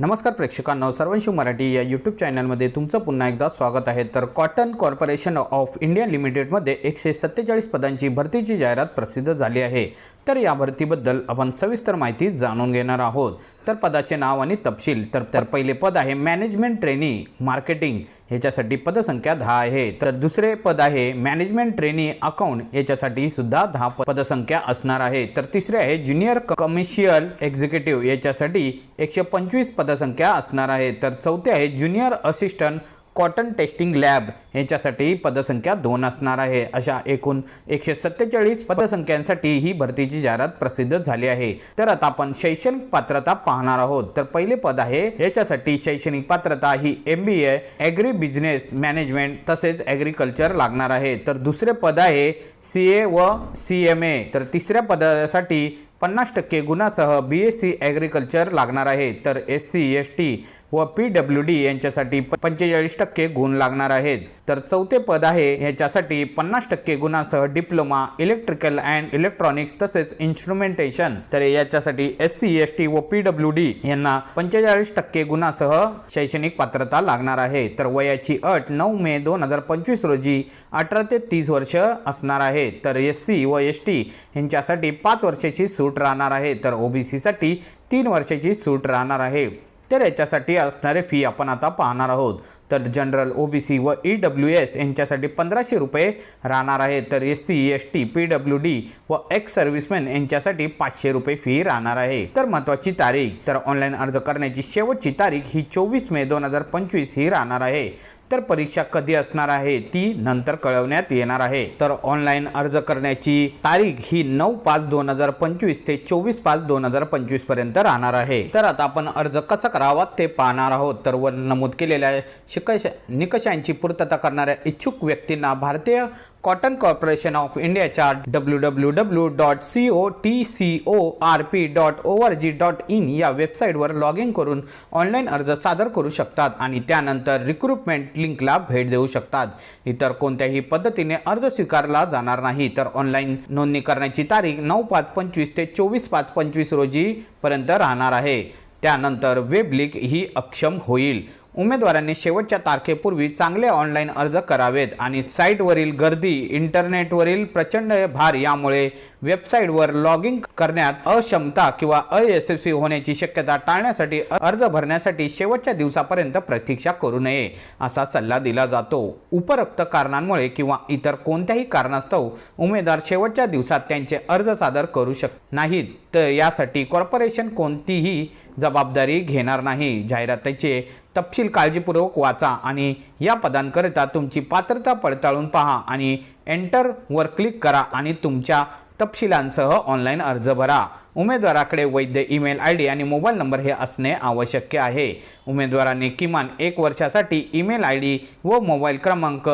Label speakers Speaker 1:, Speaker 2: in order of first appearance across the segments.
Speaker 1: नमस्कार प्रेक्षकांनो सर्वंशी मराठी या यूट्यूब चॅनलमध्ये तुमचं पुन्हा एकदा स्वागत आहे. तर कॉटन कॉर्पोरेशन ऑफ इंडिया लिमिटेडमध्ये एकशे सत्तेचाळीस पदांची भरतीची जाहिरात प्रसिद्ध झाली आहे. तर या भरतीबद्दल आपण सविस्तर माहिती जाणून घेणार आहोत. तर पदाचे नाव आणि तपशील तर तर पहिले पद आहे मॅनेजमेंट ट्रेनी मार्केटिंग ह्याच्यासाठी पदसंख्या दहा आहे. तर दुसरे पद आहे मॅनेजमेंट ट्रेनी अकाउंट याच्यासाठी सुद्धा दहा पदसंख्या असणार आहे. तर तिसरे आहे ज्युनियर कमर्शियल एक्झिक्युटिव्ह याच्यासाठी एकशे पंचवीस पद पदसंख्या असणार आहे. तर चौथे आहे junior assistant cotton testing lab यांच्यासाठी पदसंख्या दोन असणार आहे. अशा एकूण एकशे सत्तेचाळीस पदसंख्यांसाठी ही भरतीची जाहिरात प्रसिद्ध झाली आहे. तर आता आपण शैक्षणिक पात्रता पाहणार आहोत. तर पहिले पद आहे याच्यासाठी शैक्षणिक पात्रता ही M B A agri business management तसेच ॲग्रिकल्चर लागणार आहे. तर दुसरे पद आहे सी ए व सी एम ए तर तिसऱ्या पदासाठी पन्नास टक्के गुणासह बी एस सी ॲग्रिकल्चर लागणार आहे. तर एस सी एस टी व पी डब्ल्यू डी यांच्यासाठी पंचेचाळीस टक्के गुण लागणार आहेत. तर चौथे पद आहे याच्यासाठी पन्नास टक्के गुणासह डिप्लोमा इलेक्ट्रिकल अँड इलेक्ट्रॉनिक्स तसेच इन्स्ट्रुमेंटेशन. तर याच्यासाठी एस सी एस टी व पी डब्ल्यू डी यांना पंचेचाळीस टक्के गुणासह शैक्षणिक पात्रता लागणार आहे. तर वयाची अट नऊ मे दोन हजार पंचवीस रोजी अठरा ते तीस वर्ष असणार आहे. तर एस सी व एस टी यांच्यासाठी पाच वर्षाची सूट राहणार आहे. तर ओबीसीसाठी तीन वर्षाची सूट राहणार आहे. तर याच्यासाठी असणारे फी आपण आता पाहणार आहोत. तर जनरल ओ बी सी व ई डब्ल्यू एस यांच्यासाठी पंधराशे रुपये राहणार आहे तर S C S T P W D व एक्स सर्व्हिसमॅन यांच्यासाठी पाचशे रुपये फी राहणार आहे. तर महत्त्वाची तारीख तर ऑनलाईन अर्ज करण्याची शेवटची तारीख ही चोवीस मे दोन हजार पंचवीस ही राहणार आहे. तर परीक्षा कधी असणार आहे ती नंतर कळवण्यात येणार आहे. तर ऑनलाईन अर्ज करण्याची तारीख ही नऊ पाच दोन हजार पंचवीस ते चोवीस पाच दोन हजार पंचवीसपर्यंत राहणार आहे. तर आता आपण अर्ज कसा करावा ते पाहणार आहोत. तर वर नमूद केलेल्या शिकश निकषांची पूर्तता करणाऱ्या इच्छुक व्यक्तींना भारतीय कॉटन कॉर्पोरेशन ऑफ इंडियाच्या W W W dot C O T C O R P dot O R G dot in या वेबसाईटवर लॉग इन करून ऑनलाईन अर्ज सादर करू शकतात आणि त्यानंतर रिक्रुटमेंट लिंकला भेट देऊ शकतात. इतर कोणत्याही पद्धतीने अर्ज स्वीकारला जाणार नाही. तर ऑनलाईन नोंदणी करण्याची तारीख नऊ पाच पंचवीस ते चोवीस पाच पंचवीस रोजी पर्यंत राहणार आहे. त्यानंतर वेब लिंक ही अक्षम होईल. उमेदवारांनी शेवटच्या तारखेपूर्वी चांगले ऑनलाईन अर्ज करावेत आणि साईटवरील गर्दी इंटरनेटवरील प्रचंड भार यामुळे वेबसाईटवर लॉग इन करण्यात अक्षमता किंवा अयशस्वी होण्याची शक्यता टाळण्यासाठी अर्ज भरण्यासाठी शेवटच्या दिवसापर्यंत प्रतीक्षा करू नये असा सल्ला दिला जातो. उपरोक्त कारणांमुळे किंवा इतर कोणत्याही कारणास्तव उमेदवार शेवटच्या दिवसात त्यांचे अर्ज सादर करू शक नाहीत. तर यासाठी कॉर्पोरेशन कोणतीही जबाबदारी घेणार नाही. जाहिरातीचे तपशील काळजीपूर्वक वाचा आणि या पदांकरिता तुमची पात्रता पडताळून पहा आणि एंटरवर क्लिक करा आणि तुमच्या तपशिलांसह ऑनलाईन अर्ज भरा. उमेदवाराकडे वैध ईमेल आय डी आणि मोबाईल नंबर हे असणे आवश्यक आहे. उमेदवाराने किमान एक वर्षासाठी ईमेल आय डी व मोबाईल क्रमांक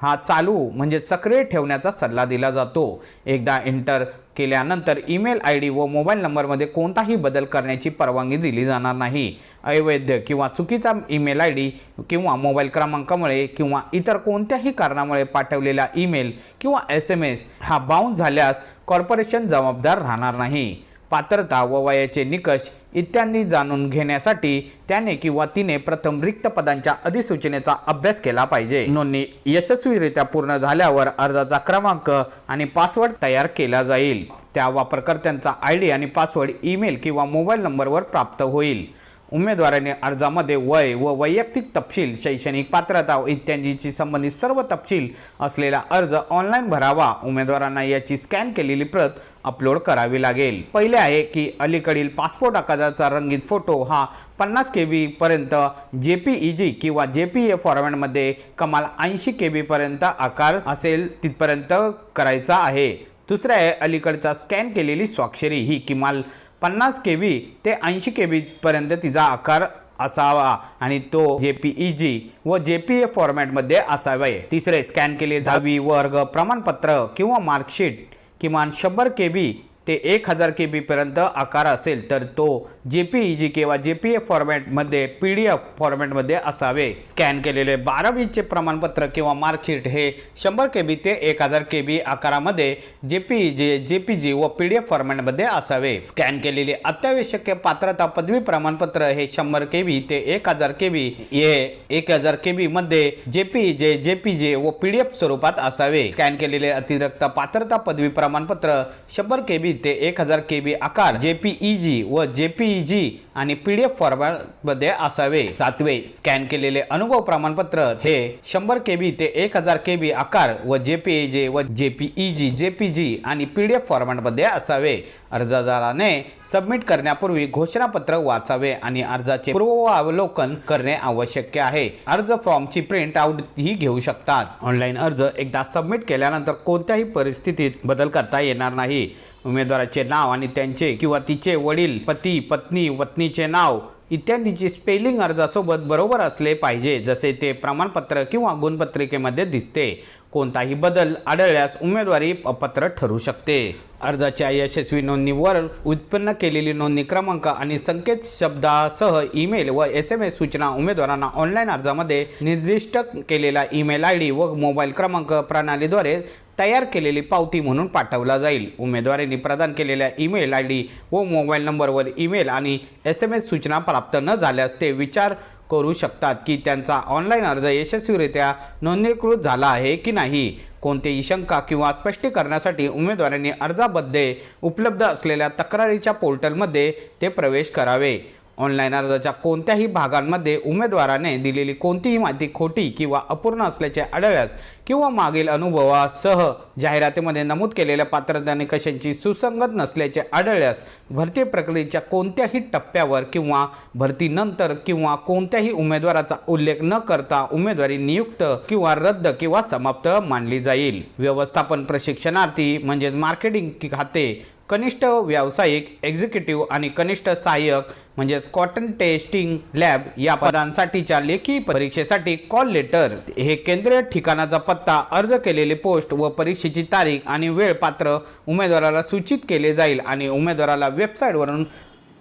Speaker 1: हा चालू म्हणजे सक्रिय ठेवण्याचा सल्ला दिला जातो. एकदा एंटर केल्यानंतर ईमेल आय डी व मोबाईल नंबरमध्ये कोणताही बदल करण्याची परवानगी दिली जाणार नाही. अवैध किंवा चुकीचा ईमेल आय डी किंवा मोबाईल क्रमांकामुळे किंवा इतर कोणत्याही कारणामुळे पाठवलेला ईमेल किंवा एस एम एस हा बाउन्स झाल्यास कॉर्पोरेशन जबाबदार राहणार नाही. पात्रता व वयाचे निकष इत्यादी जाणून घेण्यासाठी त्याने किंवा तिने प्रथम रिक्त पदांच्या अधिसूचनेचा अभ्यास केला पाहिजे. नोंदणी यशस्वीरित्या पूर्ण झाल्यावर अर्जाचा क्रमांक आणि पासवर्ड तयार केला जाईल. त्या वापरकर्त्यांचा आय डी आणि पासवर्ड ईमेल किंवा मोबाईल नंबरवर प्राप्त होईल. उमेदवाराने अर्जामध्ये वय व वैयक्तिक तपशील शैक्षणिक पात्रता इत्यादीची संबंधित सर्व तपशील असलेला अर्ज ऑनलाईन भरावा. उमेदवारांना याची स्कॅन केलेली प्रत अपलोड करावी लागेल. पहिले आहे की अलीकडील पासपोर्ट आकाराचा रंगीत फोटो हा पन्नास के पर्यंत जे पी ई जी किंवा जे पी ए फॉर्मॅटमध्ये कमाल ऐंशी के पर्यंत आकार असेल तिथपर्यंत करायचा आहे. दुसरे आहे अलीकडचा स्कॅन केलेली स्वाक्षरी. ही किमान पन्नास के बी ते ऐंशी के बीपर्यंत तिचा आकार असावा आणि तो जे पी ई जी व जे पी ए फॉर्मॅटमध्ये असावे. तिसरे स्कॅन केले दहावी वर्ग प्रमाणपत्र किंवा मार्कशीट किमान शंभर के बी ते एक हजार के बीपर्यंत आकार असेल तर तो जे पी ई जी किंवा जे पी एफ फॉर्मॅटमध्ये पी डी एफ फॉर्मॅटमध्ये असावे. स्कॅन केलेले बारावीचे प्रमाणपत्र किंवा मार्कशीट हे शंभर के बी ते एक हजार के बी आकारामध्ये जे पी ई जी जे पी जी व पी डी एफ फॉर्मॅटमध्ये असावे. स्कॅन केलेले अत्यावश्यक पात्रता पदवी प्रमाणपत्र हे शंभर के बी ते एक हजार के बी हे एक हजार के बी मध्ये जे पी जे जे पी जे व पी डी एफ स्वरूपात असावे. स्कॅन केलेले अतिरिक्त पात्रता पदवी प्रमाणपत्र शंभर के बी ते एक हजार के बी आकार जे पी ई जी व जे पी ई जी आणि पी डी एफ फॉर्मॅटमध्ये असावे. सातवे स्कॅन केलेले अनुभव प्रमाणपत्र हे शंभर के बी ते एक हजार के बी आकार व जे पी ई जे व जे पी ई जी जे पी जी आणि पी डी एफ फॉर्मॅटमध्ये असावे. अर्जदाराने सबमिट करण्यापूर्वी घोषणापत्र वाचावे आणि अर्जाचे पूर्वावलोकन करणे आवश्यक आहे. अर्ज फॉर्मची प्रिंट आउट ही घेऊ शकतात. ऑनलाईन अर्ज एकदा सबमिट केल्यानंतर कोणत्याही परिस्थितीत बदल करता येणार नाही. उमेदवाराचे नाव आणि त्यांचे किंवा तिचे वडील पती पत्नी पत्नीचे नाव इत्यादीची स्पेलिंग अर्जासोबत बरोबर असले पाहिजे जसे ते प्रमाणपत्र किंवा गुणपत्रिकेमध्ये दिसते. कोणताही बदल आढळल्यास उमेदवारी अपत्र ठरू शकते. अर्जाच्या यशस्वी नोंदणीवर उत्पन्न केलेली नोंदणी क्रमांक आणि संकेत शब्दासह ईमेल व एस एम एस सूचना उमेदवारांना ऑनलाईन अर्जामध्ये निर्दिष्ट केलेला ईमेल आय डी व मोबाईल क्रमांक प्रणालीद्वारे तयार केलेली पावती म्हणून पाठवला जाईल. उमेदवारांनी प्रदान केलेल्या ईमेल आय डी व मोबाईल नंबरवर ईमेल आणि एस एम एस सूचना प्राप्त न झाल्यास ते विचार करू शकतात की त्यांचा ऑनलाईन अर्ज यशस्वीरित्या नोंदणीकृत झाला आहे की नाही. कोणतीही शंका किंवा स्पष्टीकरणासाठी उमेदवारांनी अर्जामध्ये उपलब्ध असलेल्या तक्रारीच्या पोर्टलमध्ये ते प्रवेश करावे. ऑनलाईन अर्जाच्या कोणत्याही भागांमध्ये उमेदवाराने दिलेली कोणतीही माहिती खोटी किंवा अपूर्ण असल्याचे आढळल्यास किंवा मागील अनुभवासह जाहिरातीमध्ये नमूद केलेल्या पात्रता निकषांची सुसंगत नसल्याचे आढळल्यास भरती प्रक्रियेच्या कोणत्याही टप्प्यावर किंवा भरतीनंतर किंवा कोणत्याही उमेदवाराचा उल्लेख न करता उमेदवारी नियुक्त किंवा रद्द किंवा समाप्त मानली जाईल. व्यवस्थापन प्रशिक्षणार्थी म्हणजेच मार्केटिंग खाते कनिष्ठ व्यावसायिक एक्झिक्युटिव्ह आणि कनिष्ठ सहाय्यक म्हणजेच कॉटन टेस्टिंग लॅब या पदांसाठीच्या लेखी परीक्षेसाठी कॉल लेटर हे केंद्रीय ठिकाणाचा पत्ता अर्ज केलेले पोस्ट व परीक्षेची तारीख आणि वेळ पात्र उमेदवाराला सूचित केले जाईल आणि उमेदवाराला वेबसाईटवरून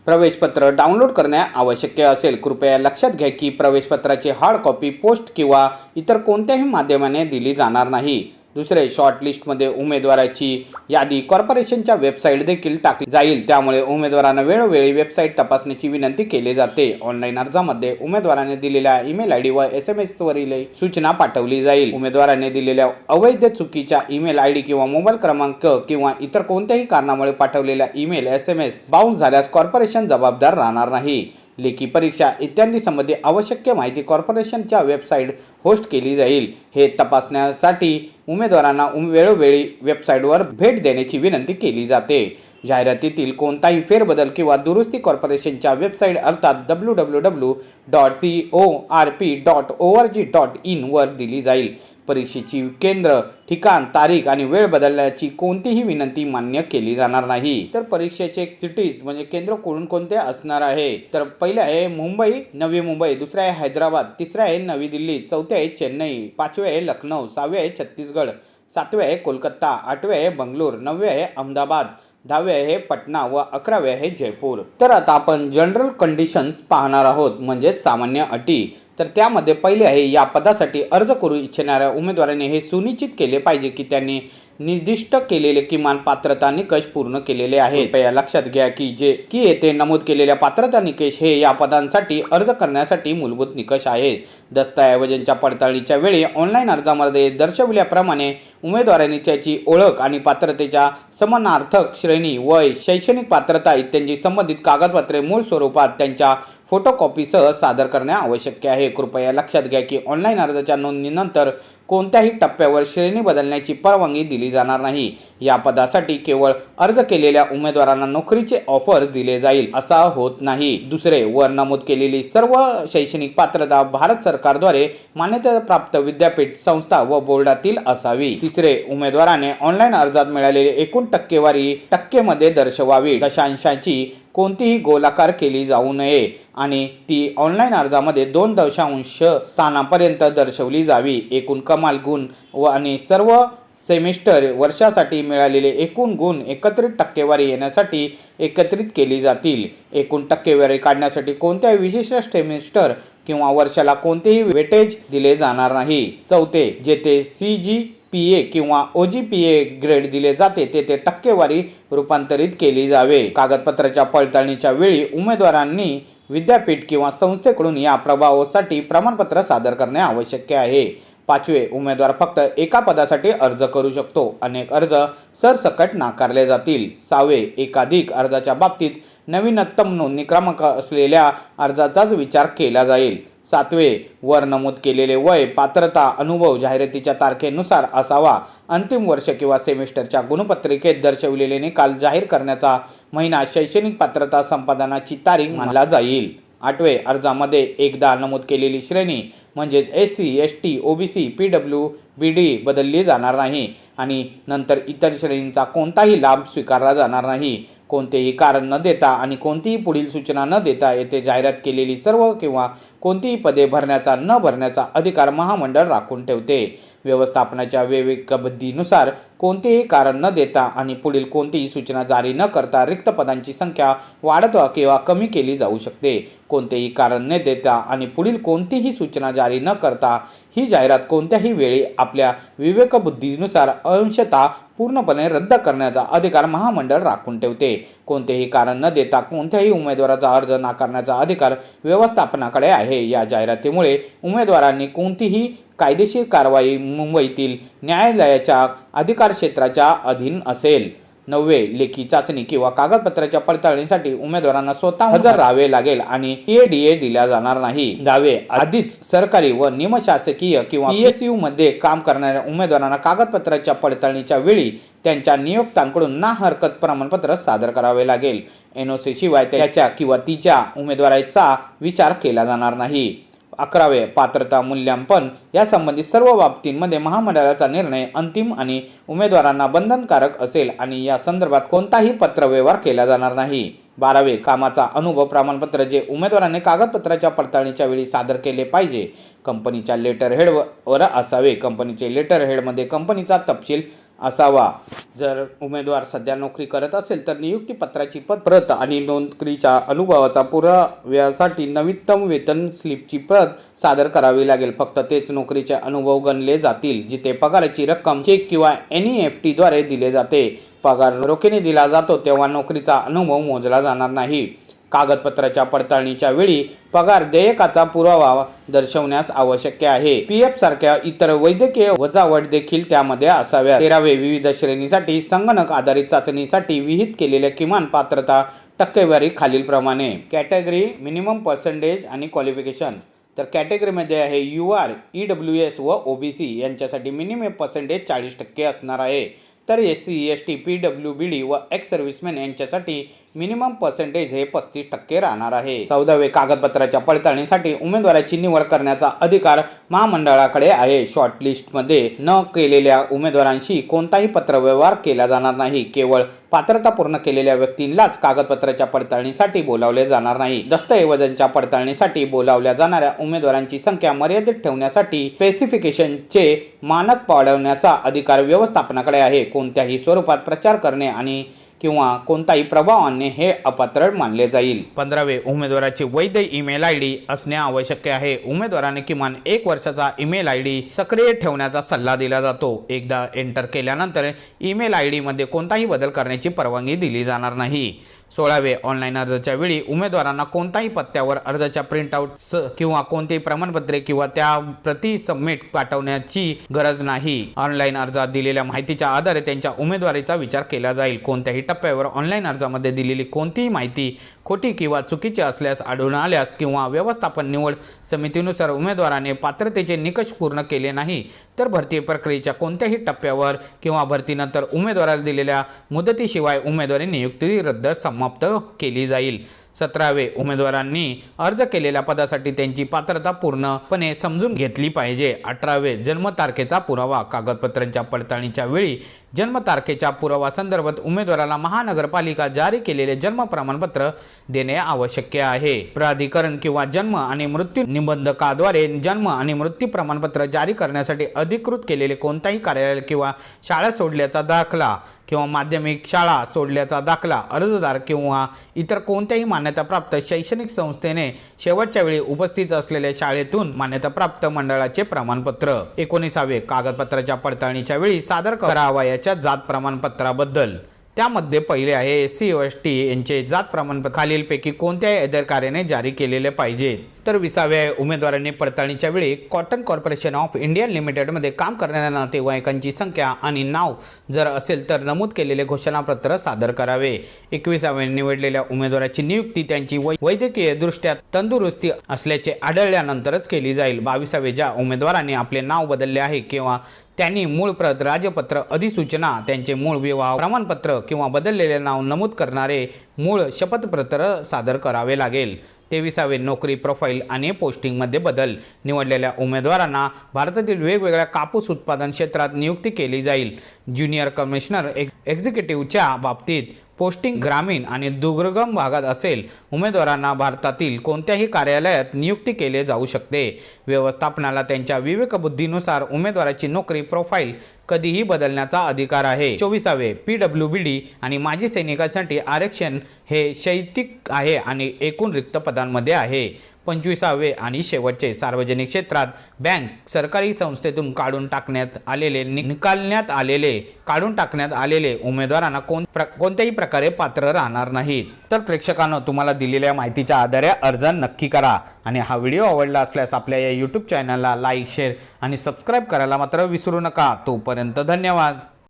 Speaker 1: प्रवेशपत्र डाउनलोड करणे आवश्यक असेल. कृपया लक्षात घ्या की प्रवेशपत्राची हार्ड कॉपी पोस्ट किंवा इतर कोणत्याही माध्यमाने दिली जाणार नाही. दुसरे शॉर्टलिस्टमध्ये उमेदवाराची यादी कॉर्पोरेशनच्या वेबसाईट देखील टाकली जाईल. त्यामुळे उमेदवारांना वेळोवेळी वेबसाईट तपासण्याची विनंती केली जाते. ऑनलाईन अर्जामध्ये उमेदवाराने दिलेल्या ईमेल आय डी व एस एम एस वरील सूचना पाठवली जाईल. उमेदवाराने दिलेल्या अवैध चुकीच्या ईमेल आय डी किंवा मोबाईल क्रमांक किंवा इतर कोणत्याही कारणामुळे पाठवलेल्या email S M S bounce झाल्यास कॉर्पोरेशन जबाबदार राहणार नाही. लेखी परीक्षा इत्यादी संबंधी आवश्यक माहिती कॉर्पोरेशनच्या वेबसाईट होस्ट केली जाईल. हे तपासण्यासाठी उमेदवारांना उम- वेळोवेळी वेबसाईटवर भेट देण्याची विनंती केली जाते. जाहिरातीतील कोणताही फेरबदल किंवा दुरुस्ती कॉर्पोरेशनच्या वेबसाईट अर्थात W W W dot T O R P dot O R G dot इनवर दिली जाईल. परीक्षेची केंद्र ठिकाण तारीख आणि वेळ बदलण्याची कोणतीही विनंती मान्य केली जाणार नाही. तर परीक्षेचे सिटीज म्हणजे केंद्र कोण कोणते असणार आहे? तर पहिले आहे मुंबई नवी मुंबई दुसरे आहे हैदराबाद तिसरे आहे नवी दिल्ली चौथे आहे चेन्नई पाचवे आहे लखनौ सहावे आहे छत्तीसगड सातवे आहे कोलकाता आठवे आहे बंगलोर नववे आहे अहमदाबाद दहावे आहे पटना व अकरावे आहे जयपूर. तर आता आपण जनरल कंडिशन्स पाहणार आहोत म्हणजेच सामान्य अटी. तर त्यामध्ये पहिले आहे या पदासाठी अर्ज करू इच्छिणाऱ्या उमेदवाराने हे सुनिश्चित केले पाहिजे की त्यांनी निर्दिष्ट केलेले किमान पात्रता निकष पूर्ण केलेले आहेत. कृपया लक्षात घ्या की जे की येथे नमूद केलेल्या पात्रता निकष हे या पदांसाठी अर्ज करण्यासाठी मूलभूत निकष आहेत. दस्तऐवजांच्या पडताळणीच्या वेळी ऑनलाईन अर्जामध्ये दर्शविल्याप्रमाणे उमेदवारांनी त्याची ओळख आणि पात्रतेच्या समानार्थक श्रेणी वय शैक्षणिक पात्रता इत्यादी संबंधित कागदपत्रे मूळ स्वरूपात त्यांच्या फोटोकॉपीसह सादर करणे आवश्यक आहे. कृपया लक्षात घ्या की ऑनलाईन अर्जाच्या नोंदणीनंतर कोणत्याही टप्प्यावर श्रेणी बदलण्याची परवानगी दिली जाणार नाही. या पदासाठी केवळ अर्ज केलेल्या उमेदवारांना नोकरीचे ऑफर दिले जाईल असा होत नाही. दुसरे वर नमूद केलेली सर्व शैक्षणिक पात्रता भारत सरकारद्वारे मान्यताप्राप्त विद्यापीठ संस्था व बोर्डातील असावी. तिसरे उमेदवाराने ऑनलाईन अर्जात मिळालेली एकूण टक्केवारी टक्केमध्ये दर्शवावी. दशांशाची कोणतीही गोलाकार केली जाऊ नये. आणि ती ऑनलाईन अर्जामध्ये दोन दशांश स्थानापर्यंत दर्शवली जावी. एकूण कमाल गुण व आणि सर्व सेमिस्टर वर्षासाठी मिळालेले एकूण गुण एकत्रित टक्केवारी येण्यासाठी एकत्रित केली जातील. एकूण टक्केवारी काढण्यासाठी कोणत्याही विशिष्ट सेमिस्टर किंवा वर्षाला कोणतेही वेटेज दिले जाणार नाही. चौथे जेथे सी जी पी ए किंवा ओ जी पी ए ग्रेड दिले जाते तेथे टक्केवारी रूपांतरित केली जावे. कागदपत्राच्या पडताळणीच्या वेळी उमेदवारांनी विद्यापीठ किंवा संस्थेकडून या प्रभावासाठी प्रमाणपत्र सादर करणे आवश्यक आहे. पाचवे उमेदवार फक्त एका पदासाठी अर्ज करू शकतो. अनेक अर्ज सरसकट नाकारले जातील. सहावे एकाधिक अर्जाच्या बाबतीत नवीनतम नोंदणी क्रमांक असलेल्या अर्जाचाच विचार केला जाईल. सातवे वर नमूद केलेले वय पात्रता अनुभव जाहिरातीच्या तारखेनुसार असावा. अंतिम वर्ष किंवा सेमिस्टरच्या गुणपत्रिकेत दर्शविलेले निकाल जाहीर करण्याचा महिना शैक्षणिक पात्रता संपादनाची तारीख मानला जाईल. आठवे अर्जामध्ये एकदा नमूद केलेली श्रेणी म्हणजेच S C S T O B C P W B D बदलली जाणार नाही आणि नंतर इतर श्रेणींचा कोणताही लाभ स्वीकारला जाणार नाही. कोणतेही कारण न देता आणि कोणतीही पुढील सूचना न देता येथे जाहिरात केलेली सर्व किंवा कोणतीही पदे भरण्याचा न भरण्याचा अधिकार महामंडळ राखून ठेवते. व्यवस्थापनाच्या विवेकबुद्धीनुसार कोणतेही कारण न देता आणि पुढील कोणतीही सूचना जारी न करता रिक्त पदांची संख्या वाढत किंवा कमी केली जाऊ शकते. कोणतेही कारण न देता आणि पुढील कोणतीही सूचना जारी न करता ही जाहिरात कोणत्याही वेळी आपल्या विवेकबुद्धीनुसार अंशतः पूर्णपणे रद्द करण्याचा अधिकार महामंडळ राखून ठेवते. कोणतेही कारण न देता कोणत्याही उमेदवाराचा अर्ज नाकारण्याचा अधिकार व्यवस्थापनाकडे आहे. या जाहिरातीमुळे उमेदवारांनी कोणतीही कायदेशीर कारवाई मुंबईतील न्यायालयाच्या अधिकारक्षेत्राच्या अधीन असेल. नववे लेखी चाचणी किंवा कागदपत्राच्या पडताळणीसाठी उमेदवारांना स्वतः हजर राहावे लागेल आणि टीएडीए दिल्या जाणार नाही. दावे आधीच सरकारी व निमशासकीय किंवा पीएसयू मध्ये काम करणाऱ्या उमेदवारांना कागदपत्राच्या पडताळणीच्या वेळी त्यांच्या नियोक्तांकडून ना हरकत प्रमाणपत्र सादर करावे लागेल. एनओसी शिवाय त्याच्या किंवा तिच्या उमेदवाराचा विचार केला जाणार नाही. अकरावे पात्रता मूल्यांकन यासंबंधी सर्व बाबतींमध्ये महामंडळाचा निर्णय अंतिम आणि उमेदवारांना बंधनकारक असेल आणि या संदर्भात कोणताही पत्रव्यवहार केला जाणार नाही. बारावे कामाचा अनुभव प्रमाणपत्र जे उमेदवाराने कागदपत्राच्या पडताळणीच्या वेळी सादर केले पाहिजे. कंपनीच्या लेटर हेडवर असावे. कंपनीचे लेटर हेडमध्ये कंपनीचा तपशील असावा. जर उमेदवार सध्या नोकरी करत असेल तर नियुक्ती पत्राची पत प्रत आणि नोकरीच्या अनुभवाचा पुराव्यासाठी नवीनतम वेतन स्लिपची प्रत सादर करावी लागेल. फक्त तेच नोकरीचे अनुभव गणले जातील जिथे पगाराची रक्कम चेक किंवा एन ई एफ टीद्वारे दिले जाते. पगार रोखीने दिला जातो तेव्हा नोकरीचा अनुभव मोजला जाणार नाही. कागदपत्राच्या पडताळणीच्या वेळी पगार देयकाचा पुरावा दर्शवण्यास आवश्यक आहे. पी एफ सारख्या इतर वैद्यकीय वजावट देखील त्यामध्ये असाव्या तेरावे विविध श्रेणीसाठी संगणक आधारित चाचणीसाठी विहित केलेल्या किमान पात्रता टक्केवारी खालीलप्रमाणे. कॅटेगरी मिनिमम पर्सेंटेज आणि क्वालिफिकेशन. तर कॅटेगरीमध्ये आहे U R E W S व ओ बी सी. यांच्यासाठी मिनिमम पर्सेंटेज चाळीस टक्के असणार आहे. तर S C S T P W B D व एक्स सर्व्हिसमॅन यांच्यासाठी मिनिमम पर्सेंटेज हे पस्तीस टक्के राहणार आहे. चौदावे कागदपत्राच्या पडताळणीसाठी उमेदवाराची निवड करण्याचा अधिकार महामंडळाकडे आहे. शॉर्टलिस्टमध्ये न केलेल्या उमेदवारांशी कोणताही पत्रव्यवहार केला जाणार नाही. केवळ पात्रता पूर्ण केलेल्या व्यक्तींनाच कागदपत्राच्या पडताळणीसाठी बोलावले जाणार नाही. दस्तऐवजांच्या पडताळणीसाठी बोलावल्या जाणाऱ्या उमेदवारांची संख्या मर्यादित ठेवण्यासाठी स्पेसिफिकेशनचे मानक पाळवण्याचा अधिकार व्यवस्थापनाकडे आहे. कोणत्याही स्वरूपात प्रचार करणे आणि किंवा कोणताही प्रभाव आणणे हे अपात्र मानले जाईल. पंधरावे उमेदवाराची वैध ईमेल आय डी असणे आवश्यक आहे. उमेदवाराने किमान एक वर्षाचा ईमेल आय डी सक्रिय ठेवण्याचा सल्ला दिला जातो. एकदा एंटर केल्यानंतर ईमेल आय डीमध्ये कोणताही बदल करण्याची परवानगी दिली जाणार नाही. सोळावे ऑनलाईन अर्जाच्या वेळी उमेदवारांना कोणताही पत्त्यावर अर्जाच्या प्रिंटआउट्स किंवा कोणतेही प्रमाणपत्रे किंवा त्या प्रति सबमिट पाठवण्याची गरज नाही. ऑनलाईन अर्जात दिलेल्या माहितीच्या आधारे त्यांच्या उमेदवारीचा विचार केला जाईल. कोणत्याही टप्प्यावर ऑनलाईन अर्जामध्ये दिलेली कोणतीही माहिती खोटी किंवा चुकीची असल्यास आढळून आल्यास किंवा व्यवस्थापन निवड समितीनुसार उमेदवाराने पात्रतेचे निकष पूर्ण केले नाही तर भरती प्रक्रियेच्या कोणत्याही टप्प्यावर किंवा भरतीनंतर उमेदवाराला दिलेल्या मुदतीशिवाय उमेदवारी नियुक्ती रद्द समाप्त केली जाईल. सतरावे उमेदवारांनी अर्ज केलेल्या पदासाठी त्यांची पात्रता पूर्णपणे समजून घेतली पाहिजे. अठरावे जन्मतारखेचा पुरावा. कागदपत्रांच्या पडताळणीच्या वेळी जन्मतारखेच्या पुरावासंदर्भात उमेदवाराला महानगरपालिका जारी केलेले जन्म प्रमाणपत्र देणे आवश्यक आहे. प्राधिकरण किंवा जन्म आणि मृत्यू निबंधकाद्वारे जन्म आणि मृत्यू प्रमाणपत्र जारी करण्यासाठी अधिकृत केलेले कोणताही कार्यालय किंवा शाळा सोडल्याचा दाखला किंवा माध्यमिक शाळा सोडल्याचा दाखला अर्जदार किंवा इतर कोणत्याही मान्यताप्राप्त शैक्षणिक संस्थेने शेवटच्या वेळी उपस्थित असलेल्या शाळेतून मान्यताप्राप्त मंडळाचे प्रमाणपत्र. एकोणीसावे कागदपत्राच्या पडताळणीच्या वेळी सादर करावयाच्या जात प्रमाणपत्राबद्दल. त्यामध्ये पहिले आहे एस सी एस टी यांचे जात प्रमाणपत्र. खालीलपैकी कोणत्याही अधिकाऱ्याने जारी केलेले पाहिजे. तर विसाव्या उमेदवारांनी पडताळणीच्या वेळी कॉटन कॉर्पोरेशन ऑफ इंडिया लिमिटेडमध्ये काम करणाऱ्या नातेवाईकांची संख्या आणि नाव जर असेल तर नमूद केलेले घोषणापत्र सादर करावे. एकविसाव्या निवडलेल्या उमेदवाराची नियुक्ती त्यांची वै- वैद्यकीय दृष्ट्या तंदुरुस्ती असल्याचे आढळल्यानंतरच केली जाईल. बावीसावे ज्या उमेदवारांनी आपले नाव बदलले आहे किंवा त्यांनी मूळ प्रत राजपत्र अधिसूचना त्यांचे मूळ विवाह प्रमाणपत्र किंवा बदललेले नाव नमूद करणारे मूळ शपथपत्र सादर करावे लागेल. तेविसावे नोकरी प्रोफाईल आणि पोस्टिंगमध्ये बदल. निवडलेल्या उमेदवारांना भारतातील वेगवेगळ्या कापूस उत्पादन क्षेत्रात नियुक्ती केली जाईल. ज्युनियर कमिशनर एक्झिक्युटिव्हच्या बाबतीत पोस्टिंग ग्रामीण आणि दुर्गम भागात असेल उमेदवारांना भारतातील कोणत्याही कार्यालयात नियुक्ती केले जाऊ शकते. व्यवस्थापनाला त्यांच्या विवेकबुद्धीनुसार उमेदवाराची नोकरी प्रोफाईल कधीही बदलण्याचा अधिकार आहे. चोवीसावे पी डब्ल्यू बी डी आणि माजी सैनिकांसाठी आरक्षण हे शैतिक आहे आणि एकूण रिक्त पदांमध्ये आहे. पंचवीसावे आणि शेवटचे सार्वजनिक क्षेत्रात बँक सरकारी संस्थेतून काढून टाकण्यात आलेले निकालण्यात आलेले काढून टाकण्यात आलेले उमेदवारांना कोण प्र कोणत्याही प्रकारे पात्र राहणार नाहीत तर प्रेक्षकांनो तुम्हाला दिलेल्या माहितीच्या आधारे अर्ज नक्की करा आणि हा व्हिडिओ आवडला असल्यास आपल्या या यूट्यूब चॅनलला लाईक शेअर आणि सबस्क्राईब करायला मात्र विसरू नका. तोपर्यंत धन्यवाद.